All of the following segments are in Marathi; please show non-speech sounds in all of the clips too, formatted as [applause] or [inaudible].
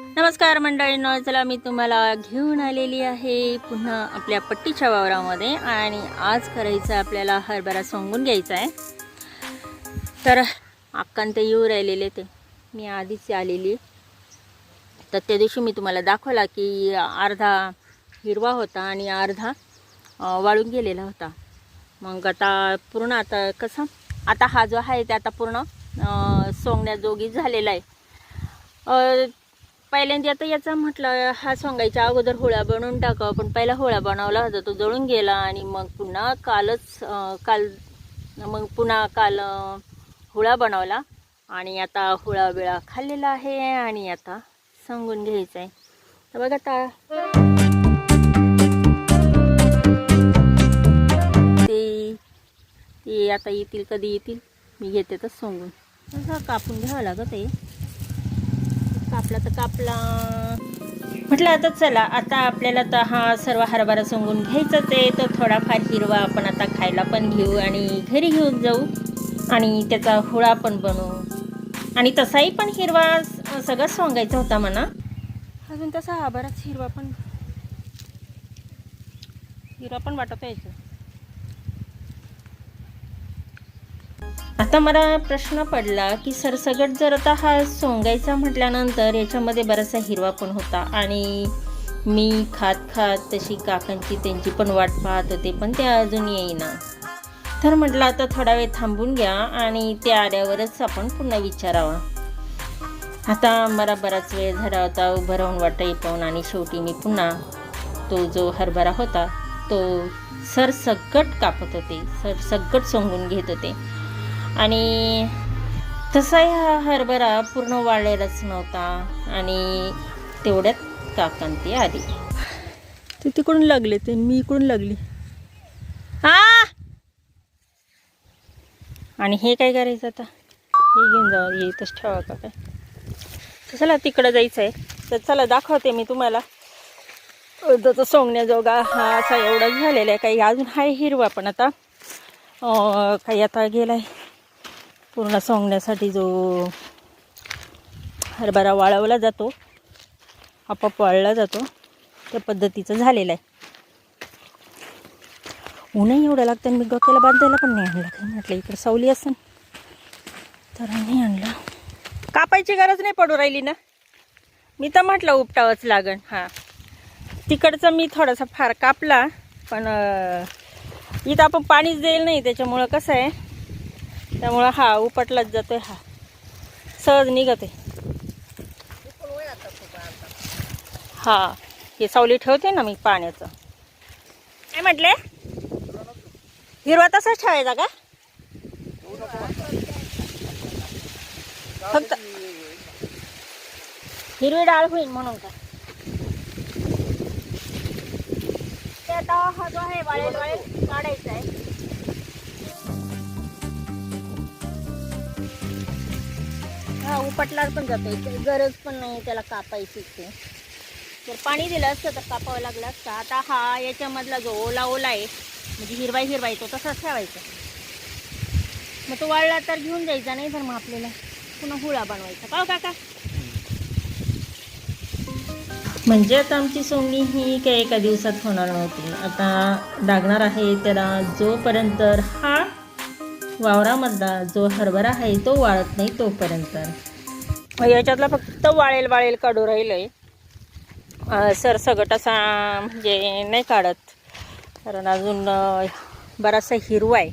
नमस्कार मंडळींनो चला मी तुम्हाला घेऊन आलेली आहे पुन्हा आपल्या पट्टीच्या वावरामध्ये आणि आज करायचं आपल्याला हरभरा सोंगून घ्यायचा आहे. तर अक्कान ते येऊ राहिलेले ते. मी आधीच आलेली. तर त्या दिवशी मी तुम्हाला दाखवला की अर्धा हिरवा होता आणि अर्धा वाळून गेलेला होता. मग आता पूर्ण आता कसं आता हा जो आहे ते आता पूर्ण सोंगण्याजोगी झालेला आहे. पहिल्यांदा आता याचा म्हटलं हा सोंगायच्या अगोदर होळा बनवून टाकावं पण पहिला होळा बनवला होता तो जळून गेला आणि मग पुन्हा कालच काल मग पुन्हा काल होळा बनवला. आणि आता होळा बिळा खाल्लेला आहे आणि आता सांगून घ्यायचं आहे. तर बघा आता. ते ते आता येतील कधी येतील मी घेते तर सांगून. असं कापून घ्यावं लागत आहे. कापला तर कापला. म्हटलं आता चला आता आपल्याला तर हा सर्व हरभरा सोंगून घ्यायचाच आहे तर थोडाफार हिरवा आपण आता खायला पण घेऊ आणि घरी घेऊन जाऊ. आणि त्याचा हुळा पण बनवू. आणि तसाही पण हिरवा स- सगळं सोंगायचा होता म्हणा. अजून तसा हा बराच हिरवा पण हिरवा पण वाटत यायचं आता मला प्रश्न पडला की सरसगट जर आता हा सोंगायचा म्हटल्यानंतर याच्यामध्ये बराचसा हिरवा पण होता आणि मी खात खात तशी काकांची त्यांची पण वाट पाहत होते पण ते अजून येईना. तर म्हटलं आता थोडा वेळ थांबून घ्या आणि ते आल्यावरच आपण पुन्हा विचारावा. आता मला बराच वेळ झाला होता उभं राहून वाटाई पाहून आणि शेवटी मी पुन्हा तो जो हरभरा होता तो सरसगट कापत होते सरसगट सोंगून घेत होते. आणि तसाही हा हरभरा पूर्ण वाळलेलाच नव्हता आणि तेवढ्यात काकांती आली. ते तिकडून लागले ते मी इकडून लागली. हा आणि हे काय करायचं आता? हे घेऊन जावं हे इथंच ठेवा का काय? तर चला तिकडं जायचं आहे तर चला दाखवते मी तुम्हाला. त्याचं सोंगण्याजोगा हा असा एवढाच झालेला आहे. काही अजून आहे हिरवा पण आता. काही आता गेलाय. पूर्ण सोंगण्यासाठी जो हरभरा वाळवला जातो आपाप वाळला जातो त्या पद्धतीचं झालेलं आहे. ऊनही एवढं लागतं आणि मी डोक्याला बांधायला पण नाही आणलं. म्हटलं इकडं सावली असेल तर नाही आणलं. कापायची गरज नाही पडू राहिली ना. मी तर म्हटलं उपटावंच लागण हां. तिकडचं मी थोडासा फार कापला पण इथं आपण पाणीच देईल नाही त्याच्यामुळं कसं आहे त्यामुळं हा उपटलाच जातोय हा. सहज निघते हा हे सावली ठेवते ना मी पाण्याचं. काय म्हटले? हिरवा तसाच ठेवायचा का? फक्त हिरवी डाळ होईल म्हणून का ते आता हा जो आहे वाळेल वाळेल काढायचा आहे. हा उपटला पण जातो. गरज पण नाही त्याला कापायची ते जर पाणी दिलं असतं तर कापावं लागलं असतं. आता हा याच्यामधला जो ओला ओला आहे म्हणजे हिरवा हिरवा तो तसाच ठेवायचा. मग तो वाळला तर घेऊन जायचा नाही तर मग आपल्याला पुन्हा हुळा बनवायचा. का काका. म्हणजे आता आमची सोंगणी ही काही एका दिवसात होणार नव्हती. आता लागणार आहे त्याला जोपर्यंत हा वावरामधला जो हरभरा आहे तो वाळत नाही तोपर्यंत. याच्यातला फक्त वाळेल वाळेल काढू राहिलंय. अं, सरसगट असा म्हणजे नाही काढत. कारण अजून बराचसा हिरवा आहे.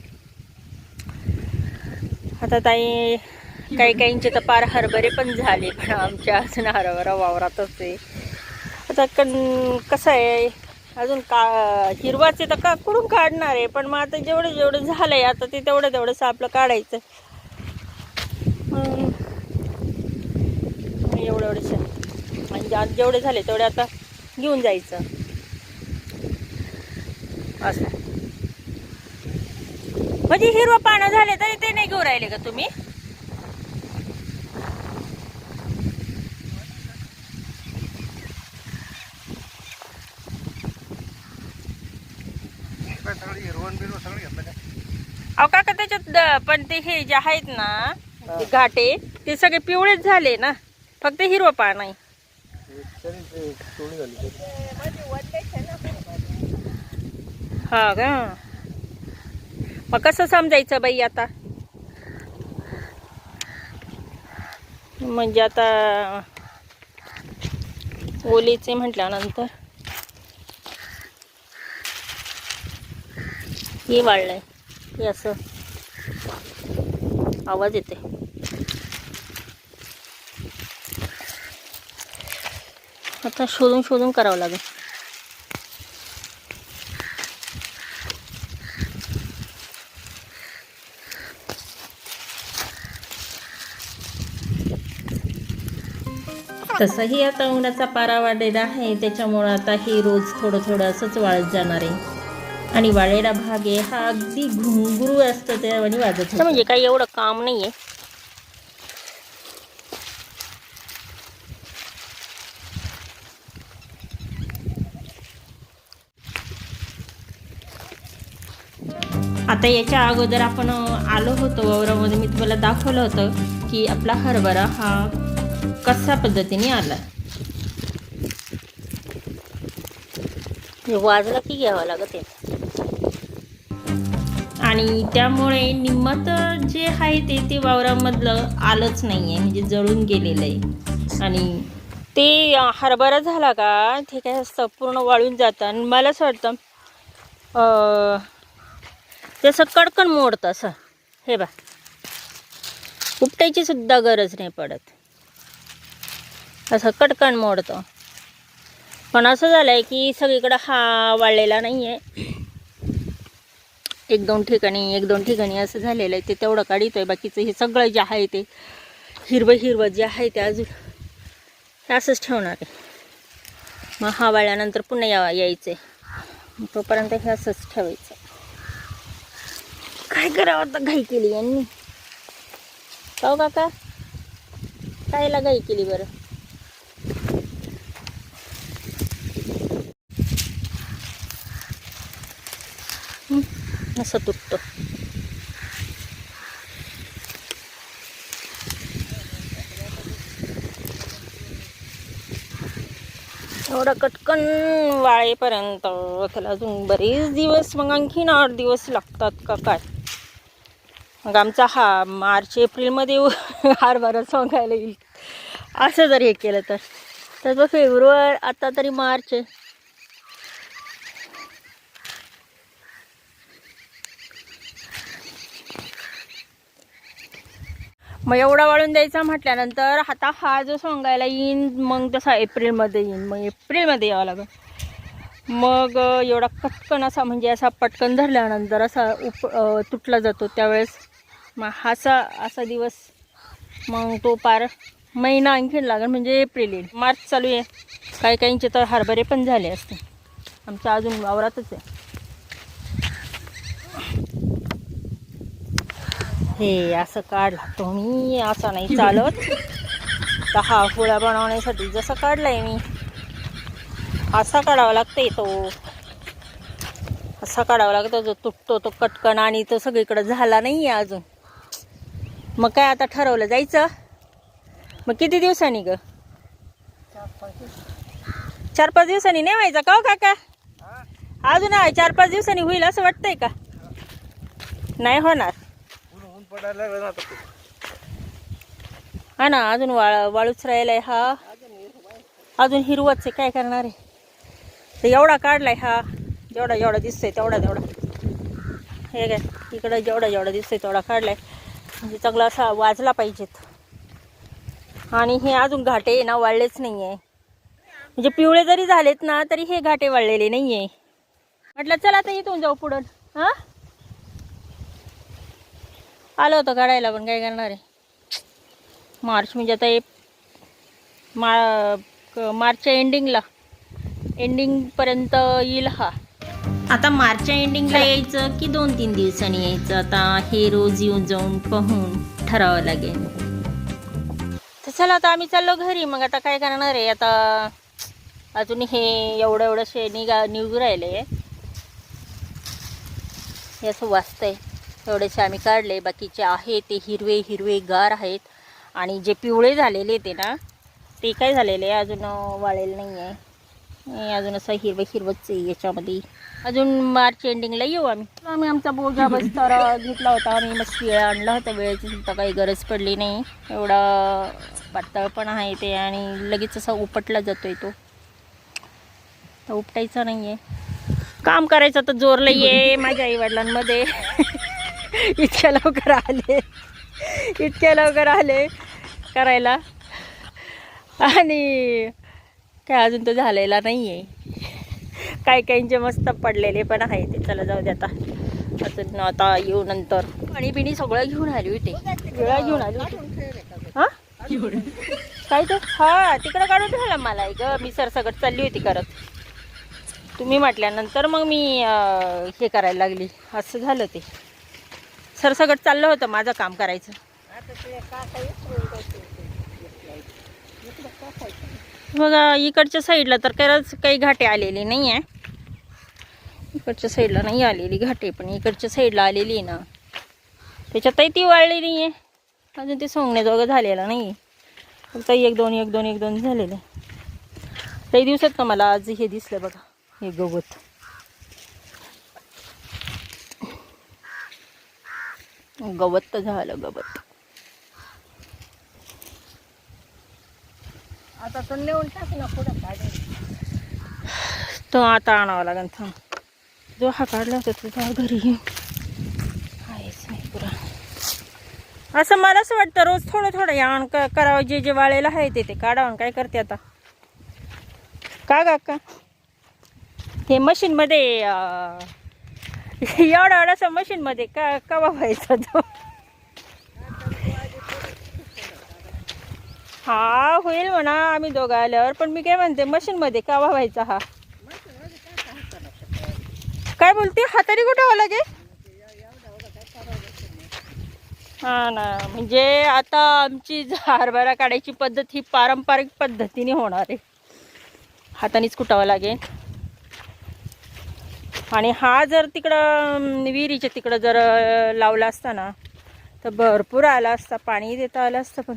आता ताई काही काहींचे तर पार हरभरे पण झाले पण आमच्या अजून हरभरा वावरातच आहे. आता कन कसं आहे? अजून का हिरवाचे तर का कुठून काढणार आहे? पण मग आता जेवढं जेवढं झालं आहे आता ते तेवढं तेवढंसं आपलं काढायचं. एवढं एवढंसं म्हणजे आता जेवढे झाले तेवढे आता घेऊन जायचं. असं. म्हणजे हिरवा पानं झाले तरी ते नाही घेऊन राहिले का तुम्ही काय सगळं हिरवण बिरवण सगळं घेतलं का अहो काका त्याच्यात द- पण ते हे जे आहेत ना ते घाटे ते सगळे पिवळेच झाले ना. फक्त हिरवं पान आहे. झाली हा का? मग कसं समजायचं बाई आता? म्हणजे आता ओलीचे म्हटल्यानंतर हे वाढलंय. हे असं. आवाज येते आता शोधून शोधून करावं लागेल. तसंही आता उन्हाचा पारा वाढलेला आहे त्याच्यामुळं आता ही रोज थोडं थोडं असंच वाळत जाणार आहे. आणि वाळलेला भाग आहे. हा अगदी घुंगरू असतं त्यावेळी वाजत म्हणजे काही एवढं काम नाही आहे आता याच्या अगोदर आपण आलो होतो वावरामध्ये. मी तुम्हाला दाखवलं होतं की आपला हरभरा हा कशा पद्धतीने आला. वाजला की घ्यावं लागत आहे आणि त्यामुळे निम्मत जे आहे ते ते वावरामधलं आलंच नाही आहे म्हणजे जळून गेलेलं आहे. आणि ते हरभरा झाला का ते काय असतं पूर्ण वाळून जातं. आणि मला असं वाटतं ते असं कडकन मोडतं असं. हे बा उपटायची सुद्धा गरज नाही पडत. असं कडकण मोडतं. पण असं झालं आहे की सगळीकडं हा वाळलेला नाही आहे एक दोन ठिकाणी एक दोन ठिकाणी असं झालेलं आहे. ते तेवढं काढितो आहे बाकीचं हे सगळं जे आहे ते हिरवं हिरवं जे आहे ते अजून हे असंच ठेवणार आहे. मग हा वाळल्यानंतर पुन्हा या यायचं आहे तोपर्यंत हे असंच ठेवायचं. काय करावं आता घाई केली यांनी? का काका. कायला घाई केली बरं. असं तुटतं. एवढा कटकन वाळेपर्यंत त्याला अजून बरेच दिवस मग आणखीन आठ दिवस लागतात का काय? मग आमचा हा मार्च एप्रिलमध्ये [laughs] हरभरा सांगायला येईल. असं जर हे केलं तर. तर फेब्रुवारी आता तरी मार्च आहे. मग एवढा वाळून द्यायचा म्हटल्यानंतर आता हा जो सोंगायला येईन मग तसा एप्रिलमध्ये येईन. मग एप्रिलमध्ये यावं लागेल. मग एवढा पटकन असा म्हणजे असा पटकन धरल्यानंतर असा उप तुटला जातो त्यावेळेस. मग असा असा दिवस. मग तो पार महिना आणखीन लागेल म्हणजे एप्रिल येईल. मार्च चालू आहे. काही काहींचे तर हरभरे पण झाले असते आमच्या अजून वावरातच आहे. हे असं काढला. तुम्ही असं नाही चालत. तर हा फुळा बनवण्यासाठी जसं काढलाय मी असा काढावा लागतंय तो. असा काढावा लागतो जो तुटतो तो कटकन आणि तो सगळीकडे झाला नाही आहे अजून. मग काय आता ठरवलं जायचं? मग किती दिवसांनी ग? चार पाच दिवसांनी नाही व्हायचा का हो काका? अजून आहे चार पाच दिवसांनी होईल असं वाटतंय का? नाही होणार. पडायला ना आता हा ना अजून वाळ वाळूच राहिलाय हा. अजून हिरवच आहे काय करणार आहे? तर एवढा काढलाय हा. जेवढा जेवढा दिसतोय तेवढा तेवढा. हे काय इकडं जेवढा जेवढा दिसतोय तेवढा काढलाय. म्हणजे चांगला असा वाजला पाहिजेत. आणि हे अजून घाटे आहे ना वाळलेच नाही आहे म्हणजे पिवळे जरी झालेत ना तरी हे घाटे वाळलेले नाही आहे म्हटलं चला आता इथून जाऊ पुढं. हां? आलं होतं काढायला पण काय करणार आहे? मार्च म्हणजे आता एक मा मार्चच्या एंडिंगला एंडिंगपर्यंत येईल हा. आता मार्चच्या एंडिंगला यायचं की दोन तीन दिवसांनी यायचं? आता हे रोज येऊन जाऊन पाहून ठरावं लागेल. तर चला आता आम्ही चाललो घरी. मग आता काय करणार आहे? आता अजून हे एवढं एवढं शे निघा निघू राहिले हे असं वाचतंय. थोडेसे आम्ही काढले. बाकीचे आहे ते हिरवे हिरवे गार आहेत. आणि जे पिवळे झालेले ते ना ते काय झालेले अजून वाळेल नाही आहे अजून असं हिरवं हिरवंच आहे याच्यामध्ये. अजून मार्च एंडिंगला येऊ आम्ही. आम्ही आमचा बोजा बस्तारा घेतला होता. आम्ही मस्त वेळ आणला होता. वेळेची सुद्धा काही गरज पडली नाही. एवढा पातळ पण आहे ते आणि लगेच असा उपटला जातोय तो. तर उपटायचा नाही आहे काम करायचं तर जोर लई आहे माझ्या आईवडिलांमध्ये. [laughs] इतक्या लवकर आले. इतक्या लवकर आले करायला. आणि काय अजून तो झालेला नाही आहे काही काहींचे मस्त पडलेले पण आहे ते. चला जाऊ दे आता. अजून आता येऊ नंतर. पाणी पिणी सगळं घेऊन आली होती वेळा घेऊन आली होती. हा? काय तर हा तिकडं काढून ठेवला मला. एक मी सरसगट चालली होती करत. तुम्ही म्हटल्यानंतर मग मी हे करायला लागली. असं झालं ते. सरसगट चाललं होतं माझं काम करायचं. बघा इकडच्या साईडला तर खरंच काही घाटे आलेली नाही आहे इकडच्या साईडला नाही आलेली घाटे पण इकडच्या साईडला आलेली आहे ना. त्याच्यातही ती वाळली नाही आहे अजून ते सोंगण्याजोगं झालेलं नाही. फक्त एक दोन एक दोन एक दोन झालेले. काही दिवसात का मला आज हे दिसलं बघा हे गवत. गवत तर झालं गवत. आता तो नेऊन टाक ना पुढं काढेल तो आता आणावा लागेल थांब. जो हा काढला होता तो जा घरी आहेच नाही पुरा. असं मला असं वाटतं रोज थोडं थोडं याण क करावं जे जे वाळेला आहे ते ते काढावं काय करते आता? का काका? हे मशीनमध्ये [laughs] एवढा एवढासा मशीनमध्ये का कवा व्हायचा तो? हा होईल म्हणा आम्ही दोघं आल्यावर. पण मी काय म्हणते मशीनमध्ये कवा व्हायचा हा? काय बोलते? हाताने कुठं लागे? हा ना म्हणजे आता आमची हरभरा काढायची पद्धत ही पारंपरिक पद्धतीने होणार आहे. हातानेच कुटावं लागेल. आणि हा जर तिकडं विहिरीच्या तिकडं जर लावला असता ना तर भरपूर आला असता पाणी देता आलं असतं पण.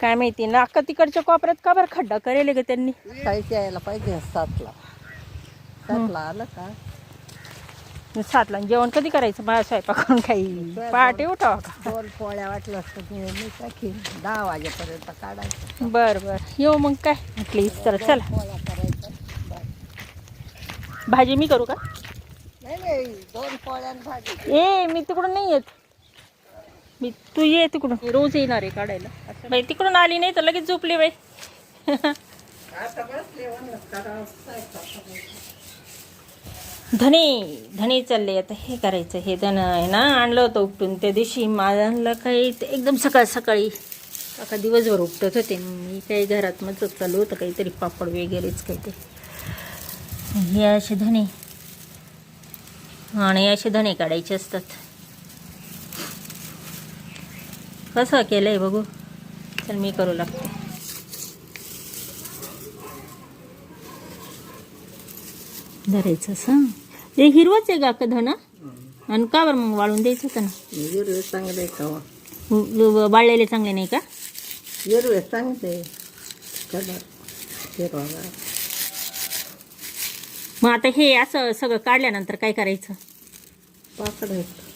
काय माहिती ना अक्का तिकडच्या कोपऱ्यात का बरं खड्डा करेल ग त्यांनी? काहीच यायला पाहिजे सातला. सातला आलं का? सातला. जेवण कधी करायचं? माझ्या स्वयंपाक करून काही पहाटे उठावा का? दोन पोळ्या वाटलं असतं दहा वाजेपर्यंत काढायचं. बरं बरं. येऊ मग काय? प्लीज तर चला. भाजी मी करू का? नाही नाही दोन पोळ्यां भाजी. ए मी तिकडून नाही येत. मी तू ये तिकडून. रोज येणार आहे काढायला. बाई तिकडून आली नाही तर लगेच झोपली बाई. धने धने चालले. आता हे करायचं हे धन आहे ना आणलं होतं उपटून. त्या दिवशी माझ्याला काही ते एकदम सकाळ सकाळी. आता दिवसभर उपटत होते. मी काही घरात मग चालू होतं काहीतरी पापड वगैरेच काहीतरी हे असे धने. आणि असे धने काढायचे असतात. कसं केलं आहे बघू. चल मी करू लागते. धरायचं असं. ते हिरवंच आहे का का धना? आणि का बरं मग वाळून द्यायचं होतं ना? हिरवे चांगले का व- व- वाळलेले चांगले नाही का? हिरवे चांगले कलर हिरवा मग आता हे असं सगळं काढल्यानंतर काय करायचं? पाकडायचं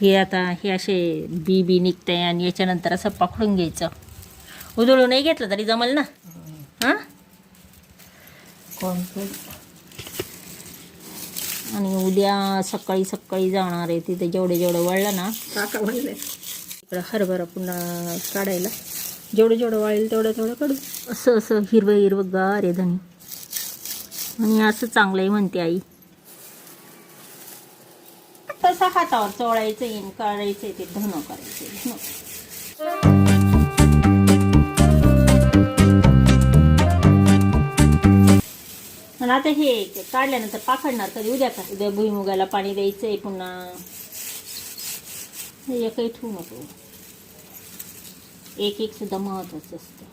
हे आता हे असे बी बी निघते आणि याच्यानंतर असं पकडून घ्यायचं. उधळून नाही घेतलं तरी जमल ना? हां? आणि उद्या सकाळी सकाळी जाणार आहे तिथे जेवढे जेवढं वळलं ना काका म्हणले. इकडं हरभरा पुन्हा काढायला. जेवढं जेवढं वाळेल तेवढं तेवढं काढू. असं असं हिरवं हिरवं गार आहे धनी. आणि असं चांगलं आहे म्हणते आई. तसा हातावर चोळायचं येईन काढायचं ते धनं करायचं धनं आणि आता हे काढल्यानंतर पाखडणार कधी? उद्या का? उद्या भुईमुगाला पाणी द्यायचंय पुन्हा. हे एकही ठेवू नको. एक एक सुद्धा महत्वाचं असतं.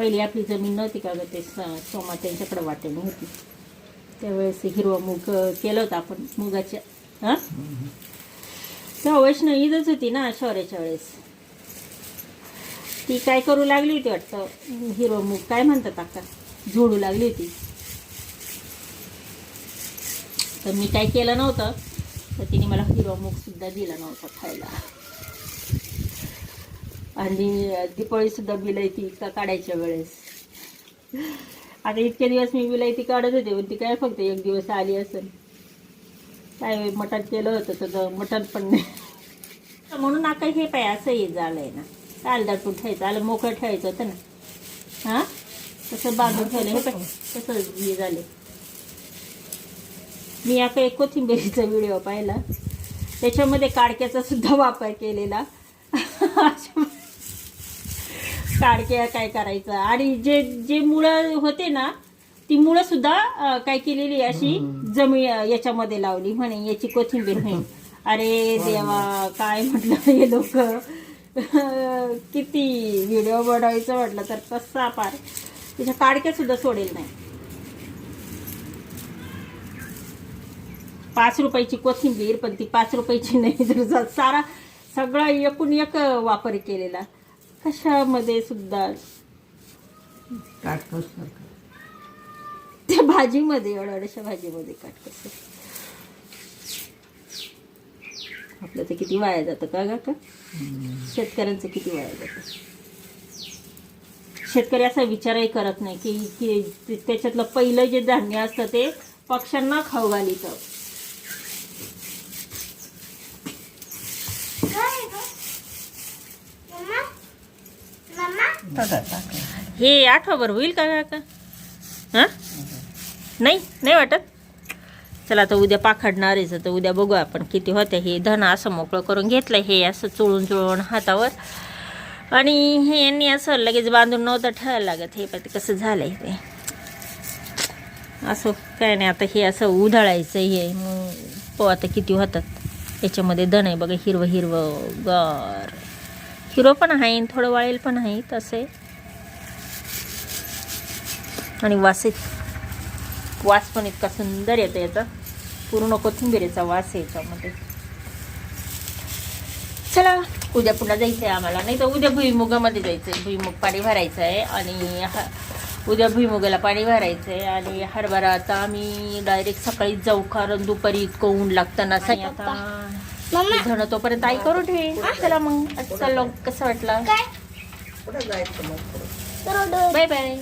पहिली आपली जमीन नव्हती का ग ते स- सोमा त्यांच्याकडे वाटेल होती. त्यावेळेस हिरवा मूग केलं होतं आपण मुगाच्या हां? तेव्हा वैष्णव ईदच होती ना शौर्याच्या वेळेस. ती काय करू लागली होती वाटतं? हिरो मूग काय म्हणतात आता? झोडू लागली होती. तर मी काय केलं नव्हतं तर तिने मला हिरो मूगसुद्धा दिला नव्हता खायला. आणि दिपाळीसुद्धा विलायती का काढायच्या वेळेस. आता इतके दिवस मी विलायती काढत होते पण ती काय फक्त एक दिवस आली असेल. काय मटण केलं होतं तर मटण पण नाही. म्हणून आता हे पाय असं हे झालंय ना. काल दाटून ठेवायचं आलं मोकळं ठेवायचं होतं ना. हां? तसं बांधून ठेवलं हे पाय तसं हे झाले मी आता एक कोथिंबिरीचा व्हिडिओ पाहिला. त्याच्यामध्ये काडक्याचा सुद्धा वापर केलेला. [laughs] काडक्या काय करायचं? आणि जे जे मुळं होते ना ती मुळं सुद्धा काय केलेली अशी जमी याच्यामध्ये लावली म्हणे याची कोथिंबीर होईल अरे देवा काय म्हटलं हे लोक? किती व्हिडिओ बनवायचं म्हटलं तर कसा पार. त्याच्या काडक्या सुद्धा सोडेल नाही. पाच रुपयाची कोथिंबीर पण ती पाच रुपयाची नाही तर सारा सगळा एकूण एक वापर केलेला. कशामध्ये सुद्धा? त्या भाजीमध्ये एवढ्याशा भाजीमध्ये काटकस आपलं तर किती वाया जातं का गा का शेतकऱ्यांचं किती वाया जातं? शेतकरी असा विचारही करत नाही की ते- त्याच्यातलं पहिलं जे धान्य असतं ते पक्ष्यांना खाऊ घालितं. हे आठवभर होईल का काका हां? नाही नाही वाटत? चला आता उद्या पाखडणार तर उद्या बघू आपण किती होते हे धन असं मोकळं करून घेतलं हे असं चोळून चोळून हातावर. आणि हे यांनी असं लगेच बांधून नव्हतं ठेवायला लागत. हे पण कसं झालं आहे ते. असं काय नाही आता हे असं उधळायचं हे. मग आता किती होतात. याच्यामध्ये धन आहे बघा हिरवं हिरवं गार. हिरो पण आहे आणि थोडं वाळेल पण आहे तसे. आणि वासित वास पण इतका सुंदर येतो याचा. पूर्ण कोथिंबीरीचा वास आहे याच्यामध्ये. चला उद्या पुन्हा जायचं आहे आम्हाला. नाही तर उद्या भुईमुगामध्ये जायचं आहे भुईमुग पाणी भरायचं आहे आणि हा उद्या भुईमुगाला पाणी भरायचं आहे आणि हरभरा आता आम्ही डायरेक्ट सकाळीच जाऊ कारण दुपारी इतकं ऊन लागतं ना आता धणं तोपर्यंत आई करून ठेवीन. चला मग. आज चाललो कसं वाटलं? कुठं जायचं मग बाय बाय.